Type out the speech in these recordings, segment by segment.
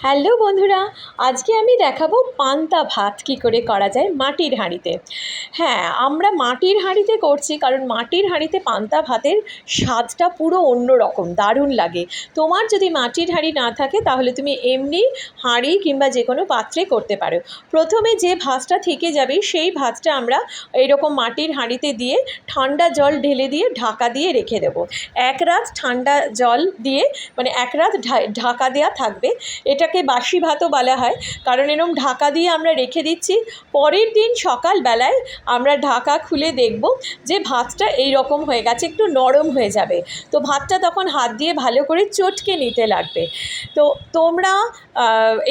Hello বন্ধুরা, আজকে আমি দেখাবো পান্তা ভাত কী করে করা যায় মাটির হাঁড়িতে। হ্যাঁ আমরা মাটির হাঁড়িতে করছি কারণ মাটির হাঁড়িতে পান্তা ভাতের স্বাদটা পুরো অন্য রকম দারুণ লাগে। তোমার যদি মাটির হাঁড়ি না থাকে, তাহলে তুমি এমনি হাঁড়ি কিংবা যে কোনো পাত্রে করতে পারো। প্রথমে যে ভাতটা থেকে যাবে, সেই ভাতটা আমরা এরকম মাটির হাঁড়িতে দিয়ে ঠান্ডা জল ঢেলে দিয়ে ঢাকা দিয়ে রেখে দেবো। এক রাত ঠান্ডা জল দিয়ে মানে এক রাত ঢাকা দেওয়া থাকবে। এটাকে বাসি ভাতও বলা হয়। কারণ এরম ঢাকা দিয়ে আমরা রেখে দিচ্ছি, পরের দিন সকালবেলায় আমরা ঢাকা খুলে দেখব যে ভাতটা এই রকম হয়ে গেছে, একটু নরম হয়ে যাবে। তো ভাতটা তখন হাত দিয়ে ভালো করে চটকে নিতে লাগবে। তো তোমরা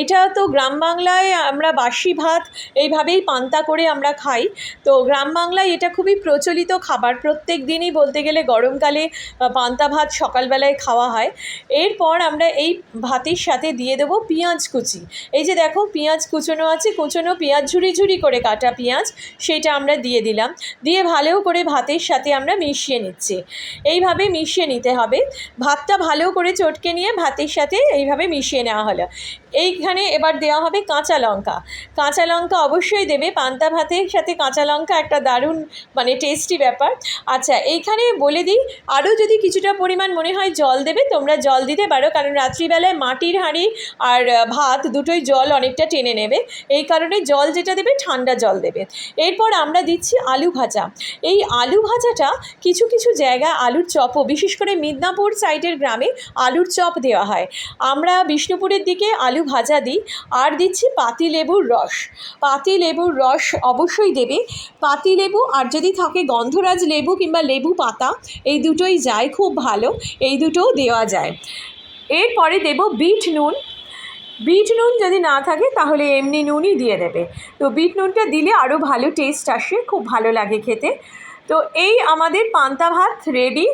এটা তো গ্রাম বাংলায় আমরা বাসি ভাত এইভাবেই পান্তা করে আমরা খাই। তো গ্রাম বাংলায় এটা খুবই প্রচলিত খাবার। প্রত্যেক দিনই বলতে গেলে গরমকালে পান্তা ভাত সকালবেলায় খাওয়া হয়। এরপর আমরা এই ভাতের সাথে দিয়ে দেবো পেঁয়াজ কুচি। এই যে দেখো, পেঁয়াজ কুচোনো আছে, কুচোনো পেঁয়াজ ঝুড়ি ঝুড়ি করে কাটা পেঁয়াজ, সেটা আমরা দিয়ে দিলাম। দিয়ে ভালো করে ভাতের সাথে আমরা মিশিয়ে নিচ্ছি। এইভাবে মিশিয়ে নিতে হবে। ভাতটা ভালো করে চটকে নিয়ে ভাতের সাথে এইভাবে মিশিয়ে নেওয়া হলো। এইখানে এবার দেওয়া হবে কাঁচা লঙ্কা। কাঁচা লঙ্কা অবশ্যই দেবে। পান্তা ভাতের সাথে কাঁচা লঙ্কা একটা দারুণ মানে টেস্টি ব্যাপার। আচ্ছা এইখানে বলে দিই, আরও যদি কিছুটা পরিমাণ মনে হয় জল দেবে, তোমরা জল দিতে পারো। কারণ রাত্রিবেলায় মাটির হাঁড়ি আর আহ, ভাত দুটোই জল অনেকটা টেনে নেবে। এই কারণে জল যেটা দেবে ঠান্ডা জল দেবে। এরপর আমরা দিচ্ছি আলু ভাজা। এই আলু ভাজাটা কিছু কিছু জায়গায় আলুর চপও বিশেষ করে মিদনাপুর সাইডের গ্রামে আলুর চপ দেওয়া হয়। আমরা বিষ্ণুপুরের দিকে আলু ভাজা দিই আর দিচ্ছি পাতি লেবুর রস। পাতি লেবুর রস অবশ্যই দেবে। পাতি লেবু আর যদি থাকে গন্ধরাজ লেবু কিংবা লেবু পাতা এই দুটোই যায় খুব ভালো। এই দুটোও দেওয়া যায়। এরপরে দেব বিট নুন। বিট নুন যদি না থাকে, তাহলে এমনি নুনই দিয়ে দেবে। তো বিট নুনটা দিলে আরও ভালো টেস্ট আসে, খুব ভালো লাগে খেতে। তো এই আমাদের পান্তা ভাত রেডি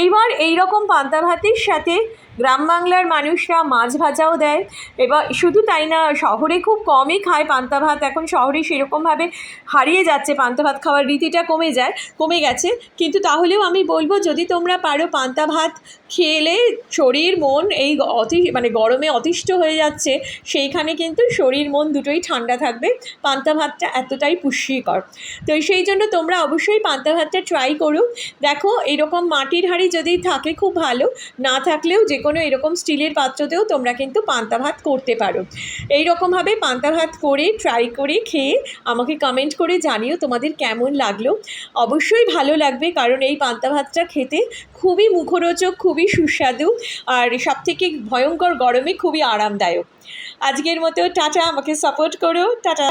এইবার এই রকম পান্তা ভাতের সাথে গ্রাম বাংলার মানুষরা মাছ ভাজাও দেয়। এবার শুধু তাই না, শহরে খুব কমই খায় পান্তা ভাত। এখন শহরে সেরকমভাবে হারিয়ে যাচ্ছে পান্তা ভাত খাওয়ার রীতিটা কমে যায়, কমে গেছে। কিন্তু তাহলেও আমি বলব, যদি তোমরা পারো পান্তা ভাত খেলে, শরীর মন এই অতি মানে গরমে অতিষ্ঠ হয়ে যাচ্ছে, সেইখানে কিন্তু শরীর মন দুটোই ঠান্ডা থাকবে। পান্তা ভাতটা এতটাই পুষ্টিকর। তো সেই জন্য তোমরা অবশ্যই পান্তা ভাতটা ট্রাই করো দেখো, এরকম মাটির হাঁড়ি যদি থাকে খুব ভালো, না থাকলেও যে কোনো এরকম স্টিলের পাত্রতেও তোমরা কিন্তু পান্তা ভাত করতে পারো। এই রকমভাবে পান্তা ভাত করে ট্রাই করে খেয়ে আমাকে কমেন্ট করে জানিও তোমাদের কেমন লাগল। অবশ্যই ভালো লাগবে, কারণ এই পান্তা ভাতটা খেতে খুবই মুখরোচক, খুবই সুস্বাদু, আর সবথেকে ভয়ঙ্কর গরমে খুবই আরামদায়ক। আজকের মতো টাটা, আমাকে সাপোর্ট করো। টাটা।